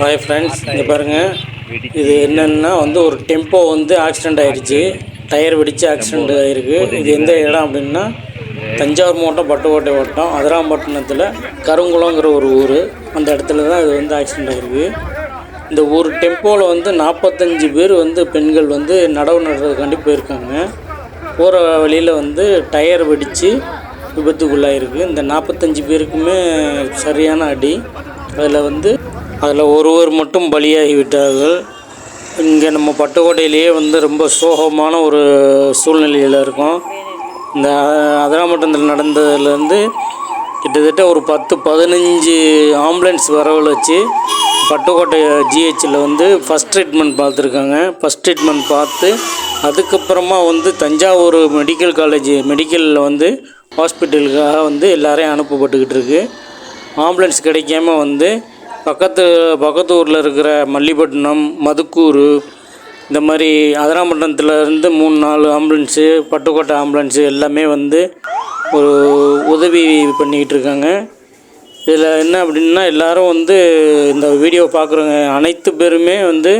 Hi friends இங்கே பாருங்கள் இது என்னென்னா வந்து ஒரு டெம்போ வந்து ஆக்சிடெண்ட் ஆயிடுச்சு. டயர் வெடித்து ஆக்சிடெண்ட் ஆகிருக்கு இது எந்த இடம் அப்படின்னா தஞ்சாவூர் மாவட்டம் பட்டுக்கோட்டை வட்டம். அதிராம்பட்டினத்தில் கருங்குளங்கிற ஒரு ஊர். அந்த இடத்துல தான் இது வந்து ஆக்சிடெண்ட் ஆகிருக்கு இந்த ஒரு டெம்போவில் வந்து நாற்பத்தஞ்சு பேர் வந்து பெண்கள் வந்து நடவு நடுறதுக்காண்டி போயிருக்காங்க. போகிற வழியில் வந்து டயர் வெடித்து விபத்துக்குள்ளாயிருக்கு. இந்த நாற்பத்தஞ்சு பேருக்குமே சரியான அடி. அதில் வந்து அதில் ஒருவர் மட்டும் பலியாகி விட்டார்கள் இங்கே நம்ம பட்டுக்கோட்டையிலேயே வந்து ரொம்ப சோகமான ஒரு சூழ்நிலையில் இருக்கோம். இந்த அதிராமட்டத்தில் நடந்ததுலேருந்து கிட்டத்தட்ட ஒரு பத்து பதினஞ்சு ஆம்புலன்ஸ் வரவழைச்சு பட்டுக்கோட்டை ஜிஹெச்சில் வந்து ஃபஸ்ட் ட்ரீட்மெண்ட் பார்த்துருக்காங்க. ஃபஸ்ட் ட்ரீட்மெண்ட் பார்த்து அதுக்கப்புறமா வந்து தஞ்சாவூர் மெடிக்கல் காலேஜ் மெடிக்கலில் வந்து ஹாஸ்பிட்டலுக்காக வந்து எல்லோரையும் அனுப்பப்பட்டுக்கிட்டு இருக்குது ஆம்புலன்ஸ் கிடைக்காம வந்து பக்கத்து பக்கத்து ஊரில் இருக்கிற மல்லிப்பட்டினம் மதுக்கூர் இந்த மாதிரி அதிராம்பட்டினத்தில் இருந்து மூணு நாலு ஆம்புலன்ஸு பட்டுக்கோட்டை ஆம்புலன்ஸு எல்லாமே வந்து ஒரு உதவி பண்ணிக்கிட்டு இருக்காங்க. இதில் என்ன அப்படின்னா எல்லோரும் வந்து இந்த வீடியோ பார்க்குறவங்க அனைத்து பேருமே வந்து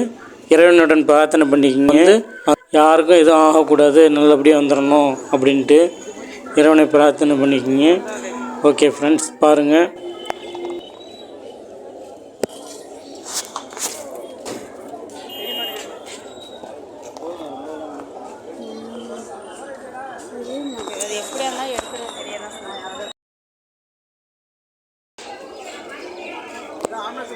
இறைவனுடன் பிரார்த்தனை பண்ணிக்கிங்க. வந்து யாருக்கும் எதுவும் ஆகக்கூடாது நல்லபடியாக வந்துடணும் அப்படின்ட்டு இறைவனை பிரார்த்தனை பண்ணிக்கிங்க. ஓகே ஃப்ரெண்ட்ஸ் பாருங்கள் அது எப்படியா இருந்தாலும் எடுத்துகிட்டு தெரியலாம் சொன்னாங்க. ஆம்புலன்ஸ்